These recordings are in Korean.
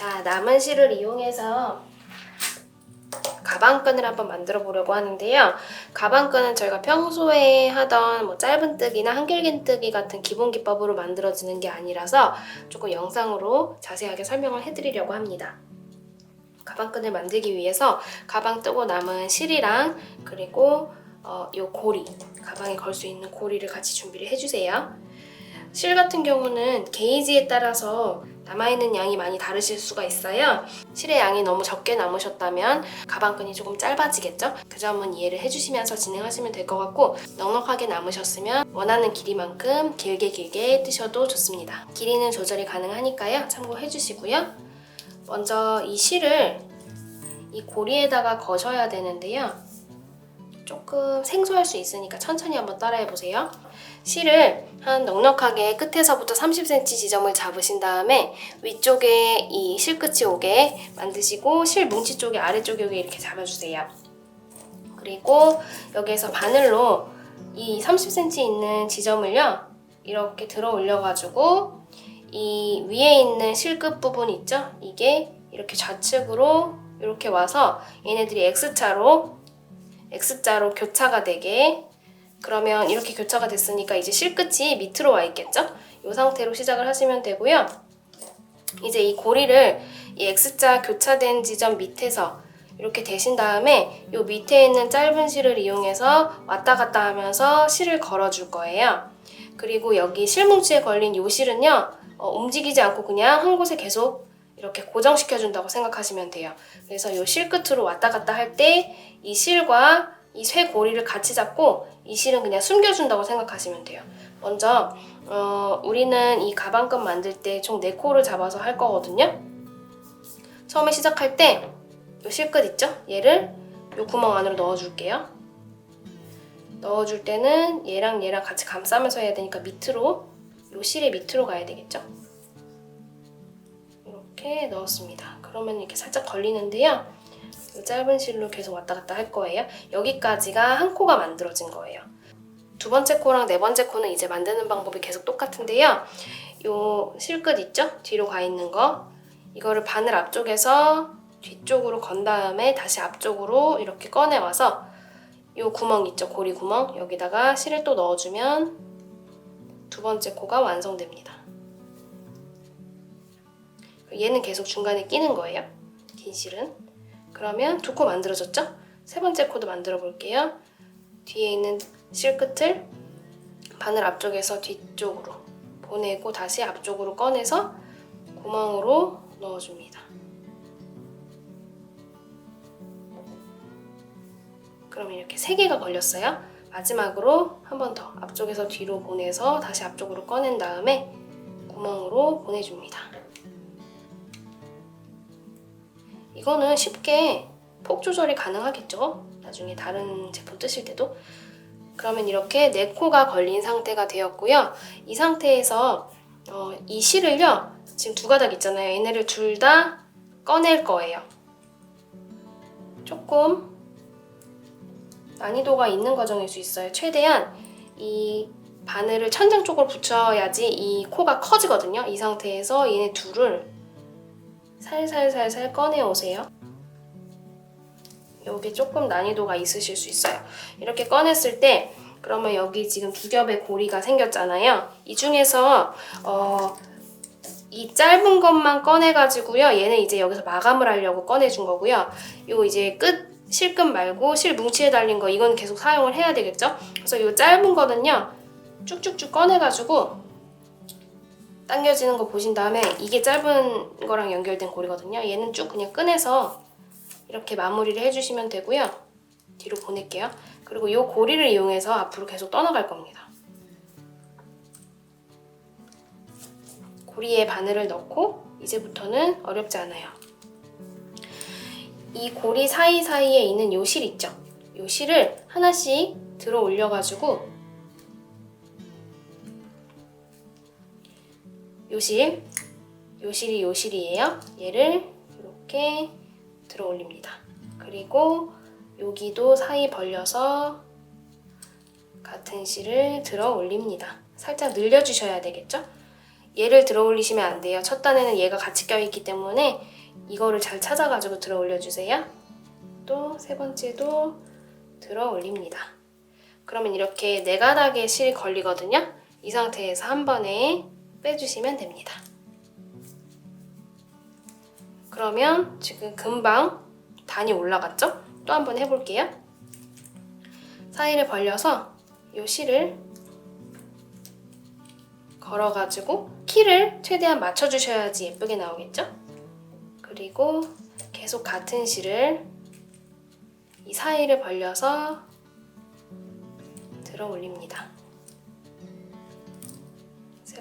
자, 남은 실을 이용해서 가방끈을 한번 만들어 보려고 하는데요. 가방끈은 저희가 평소에 하던 뭐 짧은뜨기나 한길긴뜨기 같은 기본 기법으로 만들어지는 게 아니라서 조금 영상으로 자세하게 설명을 해드리려고 합니다. 가방끈을 만들기 위해서 가방 뜨고 남은 실이랑 그리고 어, 요 고리, 가방에 걸 수 있는 고리를 같이 준비를 해주세요. 실 같은 경우는 게이지에 따라서 남아있는 양이 많이 다르실 수가 있어요. 실의 양이 너무 적게 남으셨다면 가방끈이 조금 짧아지겠죠? 그 점은 이해를 해주시면서 진행하시면 될 것 같고 넉넉하게 남으셨으면 원하는 길이만큼 길게 길게 뜨셔도 좋습니다. 길이는 조절이 가능하니까요. 참고해 주시고요. 먼저 이 실을 이 고리에다가 거셔야 되는데요. 조금 생소할 수 있으니까 천천히 한번 따라해 보세요. 실을 한 넉넉하게 끝에서부터 30cm 지점을 잡으신 다음에 위쪽에 이 실끝이 오게 만드시고 실 뭉치 쪽에 아래쪽에 이렇게 잡아주세요. 그리고 여기에서 바늘로 이 30cm 있는 지점을요 이렇게 들어 올려가지고 이 위에 있는 실끝 부분 있죠? 이게 이렇게 좌측으로 이렇게 와서 얘네들이 X자로 X자로 교차가 되게 그러면 이렇게 교차가 됐으니까 이제 실끝이 밑으로 와 있겠죠? 이 상태로 시작을 하시면 되고요. 이제 이 고리를 이 X자 교차된 지점 밑에서 이렇게 대신 다음에 이 밑에 있는 짧은 실을 이용해서 왔다 갔다 하면서 실을 걸어줄 거예요. 그리고 여기 실뭉치에 걸린 이 실은요, 어, 움직이지 않고 그냥 한 곳에 계속 이렇게 고정시켜준다고 생각하시면 돼요. 그래서 이 실 끝으로 왔다 갔다 할 때 이 실과 이 쇠고리를 같이 잡고 이 실은 그냥 숨겨준다고 생각하시면 돼요. 먼저 어, 우리는 이 가방끈 만들 때 총 4코를 잡아서 할 거거든요. 처음에 시작할 때 이 실끝 있죠? 얘를 이 구멍 안으로 넣어줄게요. 넣어줄 때는 얘랑 얘랑 같이 감싸면서 해야 되니까 밑으로 이 실의 밑으로 가야 되겠죠? 이렇게 넣었습니다. 그러면 이렇게 살짝 걸리는데요. 이 짧은 실로 계속 왔다 갔다 할 거예요. 여기까지가 한 코가 만들어진 거예요. 두 번째 코랑 네 번째 코는 이제 만드는 방법이 계속 똑같은데요. 요 실끝 있죠? 뒤로 가 있는 거. 이거를 바늘 앞쪽에서 뒤쪽으로 건 다음에 다시 앞쪽으로 이렇게 꺼내와서 요 구멍 있죠? 고리 구멍. 여기다가 실을 또 넣어주면 두 번째 코가 완성됩니다. 얘는 계속 중간에 끼는 거예요. 긴 실은. 그러면 두 코 만들어졌죠? 세 번째 코도 만들어 볼게요. 뒤에 있는 실 끝을 바늘 앞쪽에서 뒤쪽으로 보내고 다시 앞쪽으로 꺼내서 구멍으로 넣어줍니다. 그럼 이렇게 세 개가 걸렸어요. 마지막으로 한 번 더 앞쪽에서 뒤로 보내서 다시 앞쪽으로 꺼낸 다음에 구멍으로 보내줍니다. 이거는 쉽게 폭 조절이 가능하겠죠? 나중에 다른 제품 뜨실 때도. 그러면 이렇게 네 코가 걸린 상태가 되었고요. 이 상태에서 어, 이 실을요. 지금 두 가닥 있잖아요. 얘네를 둘 다 꺼낼 거예요. 조금 난이도가 있는 과정일 수 있어요. 최대한 이 바늘을 천장 쪽으로 붙여야지 이 코가 커지거든요. 이 상태에서 얘네 둘을 살살살살 꺼내 오세요. 여기 조금 난이도가 있으실 수 있어요. 이렇게 꺼냈을 때 그러면 여기 지금 두 겹의 고리가 생겼잖아요. 이 중에서 어, 이 짧은 것만 꺼내가지고요. 얘는 이제 여기서 마감을 하려고 꺼내준 거고요. 요 이제 끝 실끝 말고 실 뭉치에 달린 거 이건 계속 사용을 해야 되겠죠. 그래서 요 짧은 거는요. 쭉쭉쭉 꺼내가지고 당겨지는 거 보신 다음에 이게 짧은 거랑 연결된 고리거든요. 얘는 쭉 그냥 꺼내서 이렇게 마무리를 해주시면 되고요. 뒤로 보낼게요. 그리고 이 고리를 이용해서 앞으로 계속 떠나갈 겁니다. 고리에 바늘을 넣고 이제부터는 어렵지 않아요. 이 고리 사이사이에 있는 요 실 있죠? 요 실을 하나씩 들어 올려가지고 요실, 요실이 요실이에요. 얘를 이렇게 들어 올립니다. 그리고 여기도 사이 벌려서 같은 실을 들어 올립니다. 살짝 늘려주셔야 되겠죠? 얘를 들어 올리시면 안 돼요. 첫 단에는 얘가 같이 껴있기 때문에 이거를 잘 찾아가지고 들어 올려주세요. 또 세 번째도 들어 올립니다. 그러면 이렇게 네 가닥의 실이 걸리거든요. 이 상태에서 한 번에 빼주시면 됩니다. 그러면 지금 금방 단이 올라갔죠? 또 한 번 해볼게요. 사이를 벌려서 이 실을 걸어가지고 키를 최대한 맞춰주셔야지 예쁘게 나오겠죠? 그리고 계속 같은 실을 이 사이를 벌려서 들어 올립니다.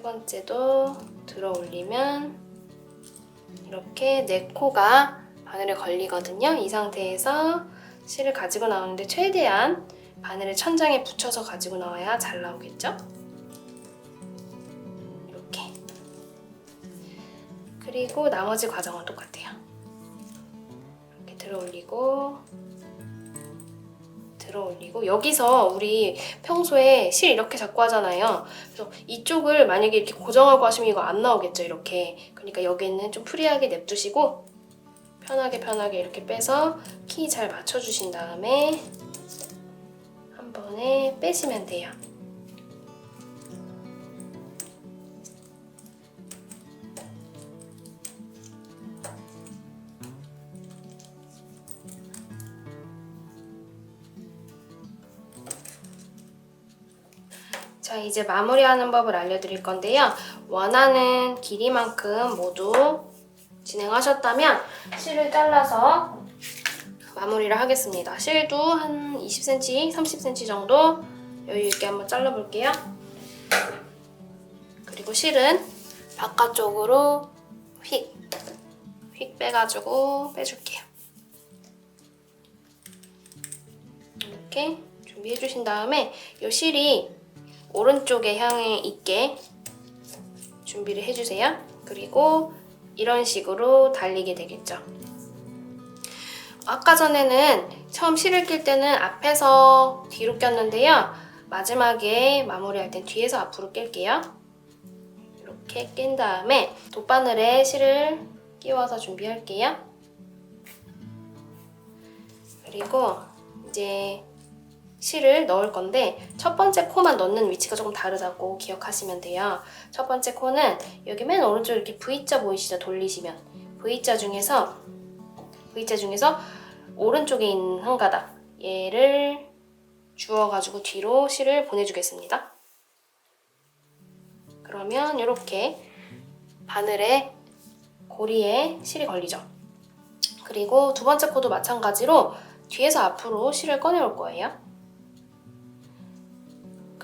세 번째도 들어 올리면 이렇게 네 코가 바늘에 걸리거든요. 이 상태에서 실을 가지고 나오는데 최대한 바늘을 천장에 붙여서 가지고 나와야 잘 나오겠죠? 이렇게. 그리고 나머지 과정은 똑같아요. 이렇게 들어 올리고 들어 올리고 여기서 우리 평소에 실 이렇게 잡고 하잖아요. 그래서 이쪽을 만약에 이렇게 고정하고 하시면 이거 안 나오겠죠, 이렇게. 그러니까 여기는 좀 프리하게 냅두시고 편하게 편하게 이렇게 빼서 키 잘 맞춰주신 다음에 한 번에 빼시면 돼요. 자, 이제 마무리하는 법을 알려드릴 건데요. 원하는 길이만큼 모두 진행하셨다면 실을 잘라서 마무리를 하겠습니다. 실도 한 20cm, 30cm 정도 여유 있게 한번 잘라볼게요. 그리고 실은 바깥쪽으로 휙, 휙 빼가지고 빼줄게요. 이렇게 준비해 주신 다음에 이 실이 오른쪽에 향해 있게 준비를 해주세요. 그리고 이런 식으로 달리게 되겠죠. 아까 전에는 처음 실을 낄 때는 앞에서 뒤로 꼈는데요. 마지막에 마무리할 땐 뒤에서 앞으로 낄게요. 이렇게 낀 다음에 돗바늘에 실을 끼워서 준비할게요. 그리고 이제 실을 넣을 건데 첫 번째 코만 넣는 위치가 조금 다르다고 기억하시면 돼요. 첫 번째 코는 여기 맨 오른쪽 이렇게 V자 보이시죠? 돌리시면 V자 중에서 V자 중에서 오른쪽에 있는 한 가닥 얘를 주워가지고 뒤로 실을 보내주겠습니다. 그러면 이렇게 바늘에 고리에 실이 걸리죠. 그리고 두 번째 코도 마찬가지로 뒤에서 앞으로 실을 꺼내올 거예요.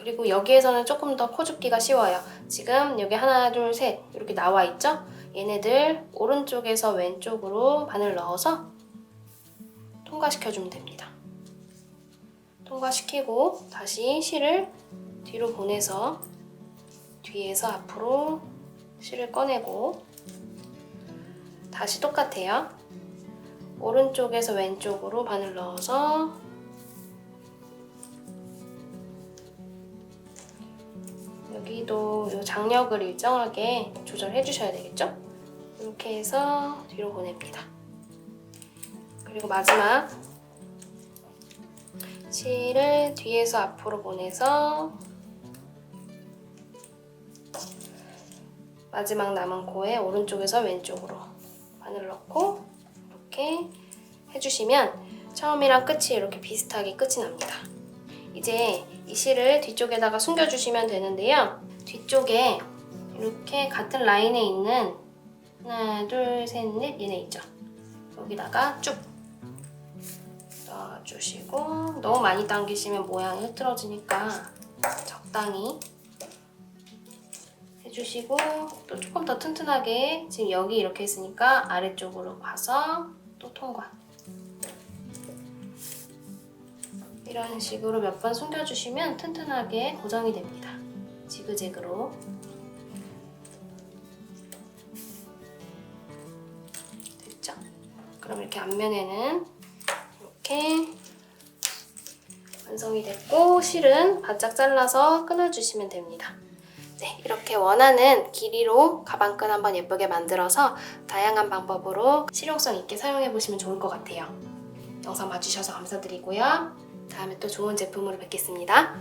그리고 여기에서는 조금 더 코줍기가 쉬워요. 지금 여기 하나, 둘, 셋 이렇게 나와 있죠? 얘네들 오른쪽에서 왼쪽으로 바늘 넣어서 통과시켜주면 됩니다. 통과시키고 다시 실을 뒤로 보내서 뒤에서 앞으로 실을 꺼내고 다시 똑같아요. 오른쪽에서 왼쪽으로 바늘 넣어서 여기도 이 장력을 일정하게 조절해 주셔야 되겠죠? 이렇게 해서 뒤로 보냅니다. 그리고 마지막 실을 뒤에서 앞으로 보내서 마지막 남은 코에 오른쪽에서 왼쪽으로 바늘 넣고 이렇게 해주시면 처음이랑 끝이 이렇게 비슷하게 끝이 납니다. 이제 이 실을 뒤쪽에다가 숨겨주시면 되는데요. 뒤쪽에 이렇게 같은 라인에 있는 하나, 둘, 셋, 넷 얘네 있죠? 여기다가 쭉 넣어주시고 너무 많이 당기시면 모양이 흐트러지니까 적당히 해주시고 또 조금 더 튼튼하게 지금 여기 이렇게 있으니까 아래쪽으로 봐서 또 통과 이런 식으로 몇 번 숨겨주시면 튼튼하게 고정이 됩니다. 지그재그로 됐죠? 그럼 이렇게 앞면에는 이렇게 완성이 됐고 실은 바짝 잘라서 끊어주시면 됩니다. 네, 이렇게 원하는 길이로 가방끈 한번 예쁘게 만들어서 다양한 방법으로 실용성 있게 사용해 보시면 좋을 것 같아요. 영상 봐주셔서 감사드리고요. 다음에 또 좋은 제품으로 뵙겠습니다.